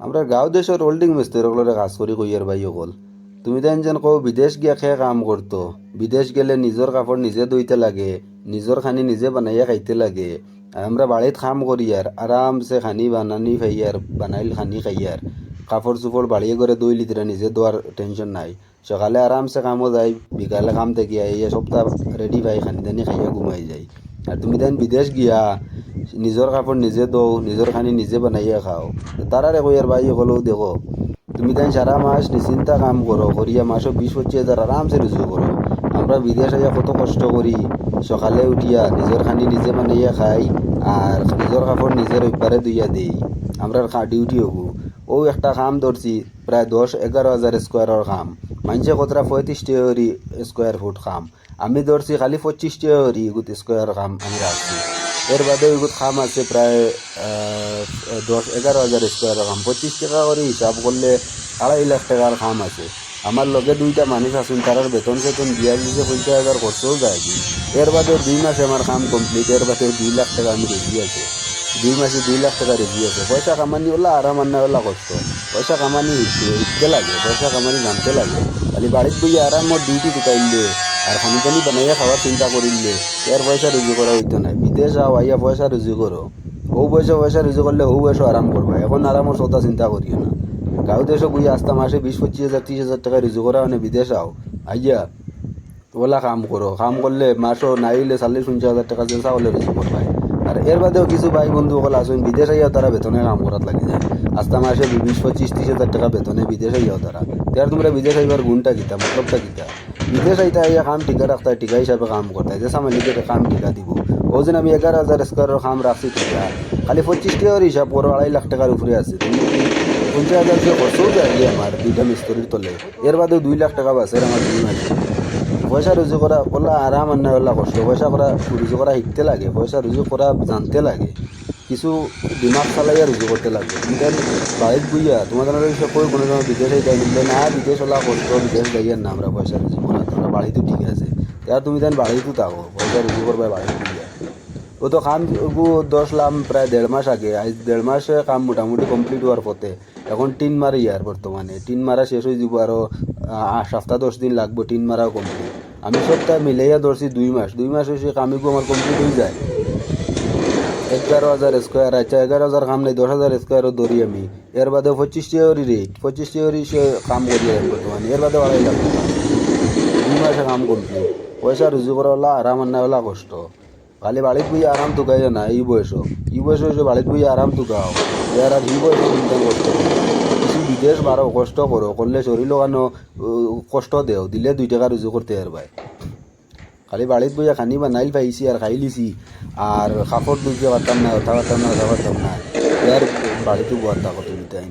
আমরা গাঁও দেশের হোল্ডিং মিস্ত্রিগুলোরে কাজ করি কইয়ার ভাই অকল। তুমি দেন যেন কও, বিদেশ গিয়া খেয়ে কাম করতো বিদেশ গেলে নিজের কাপড় নিজে ধুইতে লাগে নিজের খানি নিজে বানাইয়া খাইতে লাগে। আর আমরা বাড়িত কাম করি আর আরামসে খানি বানানি খাইয়ার বানাইল খানি খাইয়ার কাপড় চোপড় বাড়িয়ে করে দই লিতরা নিজে দোয়ার টেনশন নাই। সকালে আরামসে কামও যাই বিকালে কাম থেকে আইয়া সপ্তাহ রেডি পাই খানি দানি খাইয়া ঘুমাই যায়। আর তুমি দেন বিদেশ গিয়া নিজের কাপড় নিজে দৌ নিজের খানি নিজে বানাইয়া খাও। তারারে কইয়ার ভাই হলেও দেখো, তুমি তাই সারা মাস নিশ্চিন্তা কাম করো করিয়া মাসও বিশ পঁচিশ হাজার আরামসে রুজু করো আমরা বিদেশ আইয়া কত কষ্ট করি সকালে উঠিয়া নিজের খানি নিজে বানাইয়া খাই আর নিজের কাপড় নিজের ওইপারে দুইয়া দেই। আমরা ডিউটি হব। ও একটা কাম ধরছি প্রায় দশ এগারো হাজার স্কোয়ারের কাম। মানুষে কতটা পঁয়ত্রিশ টিয়রি স্কোয়ার ফুট কাম। আমি ধরছি খালি পঁচিশ এগুত স্কোয়ার কাম আমি রাখছি এর বাদে এগুত কাম আছে প্রায় দশ এগারো হাজার স্কোয়ার কাম পঁচিশ টাকা করে হিসাব করলে আড়াই লাখ টাকার কাম আছে। আমার লগে দুইটা মানুষ আছেন, তারার বেতন সেতন দিয়া দিয়েছে পঞ্চাশ হাজার খরচও যায় কি এর বাদে দুই মাসে আমার কাম কমপ্লিট এর বাদে দুই লাখ টাকা আমি রেডি আছে। দুই মাসে দুই লাখ টাকা রেডি আছে। পয়সা কামানি ওলা আরাম আন্না ওলা কষ্ট। পয়সা কামানি শিখতে- লাগে, পয়সা কামানি জানতে লাগে। খালি বাড়িত বইয়া আরাম ডিউটি টুকাইলে আর খানি পানি বানাইয়া খাওয়ার চিন্তা করিলে, এর পয়সা রুজু করা হইতো না। বিদেশ আও আইয়া পয়সা রুজু করো। ও পয়সা পয়সা রুজু করলে ও বয়সও আরাম করবা। এখন আরামের সতা চিন্তা করিও না। গাঁও দেশে বইয়া আস্তা মাসে বিশ, পঁচিশ হাজার, ত্রিশ হাজার টাকা রুজু করা মানে বিদেশ আও। আইয়া ওলা কাম করো। কাম করলে মাসও নাইলে চল্লিশ, পঞ্চাশ হাজার টাকা যে চাউলে রুজু করবাই আর এর বাদেও কিছু ভাই বন্ধু সকল আসুন, বিদেশ আইয়া তারা বেতনে কাম করাত লাগি যায়। আস্তা মাসে বিশ, পঁচিশ, ত্রিশ হাজার টাকা বেতনে বিদেশ আইয়াও তারা। তার তোমরা বিদেশ আইবার গুণটা কিতা, মতলবটা কিতা? বিদেশ আইতা আইয়া কাম টিকা রাখতা টিকা হিসাবে কাম করতে যে সামালিকের কাম টিকা দিব ও যেন আমি এগারো হাজার স্কোয়ারের কাম রাখছি টিকা খালি পঁচিশ টাকার হিসাব করো আড়াই লাখ টাকার উপরে আছে পঞ্চাশ হাজার টাকা খরচও যায় আমার দুইটা মিস্ত্রির তলে এর বাদেও দুই লাখ টাকা বাসের আমার দুই মাসে পয়সা রুজু করা ওলা আরাম আন্না ওলা কষ্ট পয়সা করা রুজু করা শিখতে লাগে পয়সা রুজু করা জানতে লাগে কিছু দিমাগ চালাইয়া রুজু করতে লাগে। তুমি তাই বাড়িত বুইয়া তোমাদের সব কই কোনো সময় বিদেশে যাই নিলে না বিদেশ ওলা, কষ্ট, বিদেশ যাইয়ার না আমরা পয়সা রুজু করা তোমরা বাড়িতে ঠিক আছে। আর তুমি তাই বাড়িতে থাকো পয়সা রুজু করবা বাড়িতে বুইয়া ও তো কাম গু দশ লাম প্রায় দেড় মাস আগে। আজ দেড় মাসে কাম মোটামুটি কমপ্লিট হওয়ার পথে। এখন টিন মারি আর বর্তমানে টিন মারা শেষ হয়ে যাব আরও সপ্তাহ দশ দিন লাগবে টিন মারাও কমপ্লিট আমি সপ্তাহ মিলাইয়া ধরছি দুই মাস। দুই মাস হয়েছে কামিগু আমার কমপ্লিট হয়ে যায়। এগারো হাজার স্কোয়ার আচ্ছা এগারো হাজার কাম নাই, দশ হাজার স্কোয়ারও ধরি আমি। এর বাদে পঁচিশ টিওরি রেট পঁচিশ টিওরি সে কাম করি বর্তমানে। এর বাদে লাখ টাকা। দুই মাসে কাম কমপ্লিট পয়সা রুজু করা হলা আরাম আন্না হলা কষ্ট। খালি বাড়িত বই আরাম তুকাইও না, এই বয়স এই বয়স হয়েছে বাড়িত বই আরাম তুকাও। এর আর এই বয়স চিন্তা কষ্ট কিছু বিদেশ বারো কষ্ট করো, করলে শরীর লাগানো কষ্ট দেও। দিলে দুই টাকা রুজু করতে ভাই খালি বাড়িত বইয়া খানি বানাইল পাইছি আর খাই লিছি। আর কাপড় দুইতে পারতাম না কথা পারতাম না কথা পারতাম না এর বাড়িতে বোয়ার থাকো তুমি তাই